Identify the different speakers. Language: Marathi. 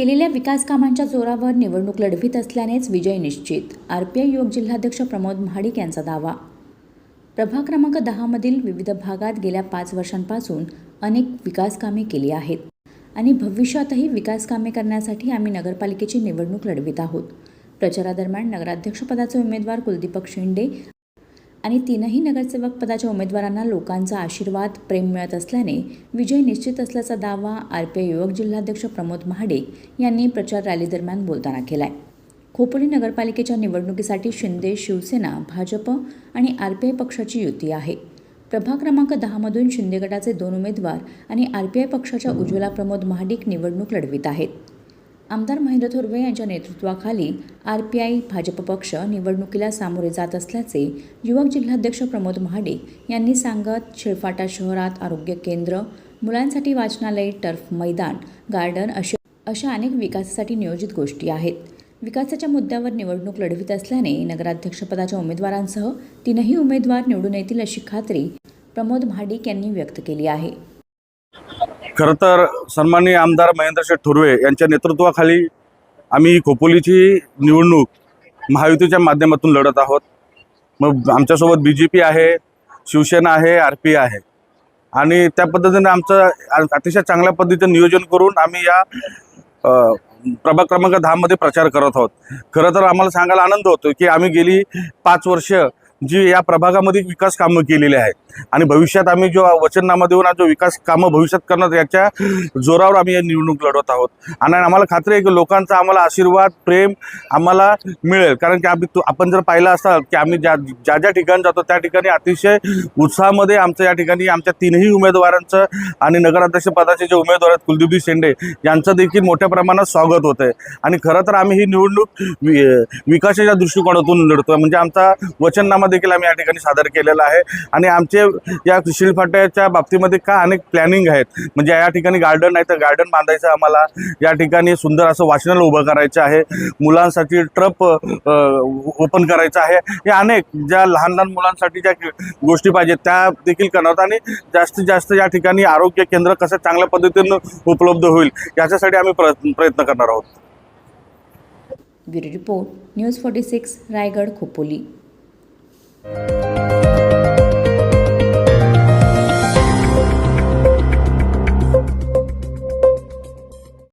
Speaker 1: केलेल्या विकासकामांच्या जोरावर निवडणूक लढवीत असल्यानेच विजय निश्चित. आर पी आय युवक जिल्हाध्यक्ष प्रमोद महाडिक यांचा दावा. प्रभाग क्रमांक दहामधील विविध भागात गेल्या पाच वर्षांपासून अनेक विकासकामे केली आहेत आणि भविष्यातही विकासकामे करण्यासाठी आम्ही नगरपालिकेची निवडणूक लढवित आहोत. प्रचारादरम्यान नगराध्यक्षपदाचे उमेदवार कुलदीपक शिंदे आणि तीनही नगरसेवक पदाच्या उमेदवारांना लोकांचा आशीर्वाद प्रेम मिळत असल्याने विजय निश्चित असल्याचा दावा आर पी आय युवक जिल्हाध्यक्ष प्रमोद महाडे यांनी प्रचार रॅलीदरम्यान बोलताना केलाय. खोपोली नगरपालिकेच्या निवडणुकीसाठी शिंदे शिवसेना भाजप आणि आर पी आय पक्षाची युती आहे. प्रभाग क्रमांक दहामधून शिंदे गटाचे दोन उमेदवार आणि आर पी आय पक्षाच्या उज्ज्वला प्रमोद महाडिक निवडणूक लढवित आहेत. आमदार महेंद्र थोरवे यांच्या नेतृत्वाखाली आर पी आय भाजप पक्ष निवडणुकीला सामोरे जात असल्याचे युवक जिल्हाध्यक्ष प्रमोद महाडे यांनी सांगत शिळफाटा शहरात आरोग्य केंद्र मुलांसाठी वाचनालय टर्फ मैदान गार्डन अशा अशा अनेक विकासासाठी नियोजित गोष्टी आहेत. विकासाच्या मुद्द्यावर निवडणूक लढवित असल्याने नगराध्यक्षपदाच्या उमेदवारांसह तीनही उमेदवार निवडून येतील अशी खात्री प्रमोद महाडिक यांनी व्यक्त केली आहे.
Speaker 2: खरं तर सन्माननीय आमदार महेंद्र ठुर्वे यांच्या नेतृत्वाखाली आम्ही खोपोलीची निवडणूक महायुतीच्या माध्यमातून लढत आहोत. मग आमच्यासोबत बी जे पी आहे शिवसेना आहे आर पी आहे. आणि त्या पद्धतीने आमचं अतिशय चांगल्या पद्धतीचं नियोजन करून आम्ही या प्रभाग क्रमांक दहामध्ये प्रचार करत आहोत. खरं तर आम्हाला सांगायला आनंद होतो की आम्ही गेली पाच वर्ष जी या प्रभागामध्ये विकास कामं केलेली आहेत. आणि भविष्यात आम्ही जो वचननामा देऊन आज जो विकास कामं भविष्यात करणार याच्या जोरावर आम्ही या निवडणूक लढवत आहोत. आणि आम्हाला खात्री आहे की लोकांचा आम्हाला आशीर्वाद प्रेम आम्हाला मिळेल. कारण की आम्ही आपण जर पाहिलं असाल की आम्ही ज्या ज्या ज्या ठिकाणी जातो त्या ठिकाणी अतिशय उत्साहामध्ये आमचं या ठिकाणी आमच्या तीनही उमेदवारांचं आणि नगराध्यक्ष पदाचे जे उमेदवार आहेत कुलदीपजी शेंडे यांचं देखील मोठ्या प्रमाणात स्वागत होतं आहे आणि खरं तर आम्ही ही निवडणूक विकासाच्या दृष्टिकोनातून लढतो म्हणजे आमचा वचननामा देखील आम्ही या ठिकाणी सादर केलेला आहे. आणि आमचे या शिलफाट्याच्या बाबतीमध्ये का अनेक प्लॅनिंग आहेत? म्हणजे या ठिकाणी गार्डन आहे तर गार्डन बांधायचं आम्हाला. या ठिकाणी सुंदर असं वाचनालय उभं करायचं आहे. मुलांसाठी ट्रप ओपन करायचं आहे. या अनेक ज्या लहान लहान मुलांसाठी ज्या गोष्टी पाहिजेत त्या देखील करणार आहोत. आणि जास्तीत जास्त या ठिकाणी आरोग्य केंद्र कसं चांगल्या पद्धतीनं उपलब्ध होईल याच्यासाठी आम्ही प्र- प्रयत्न करणार आहोत.
Speaker 1: Bureau report news forty six Raigad Khopoli. Música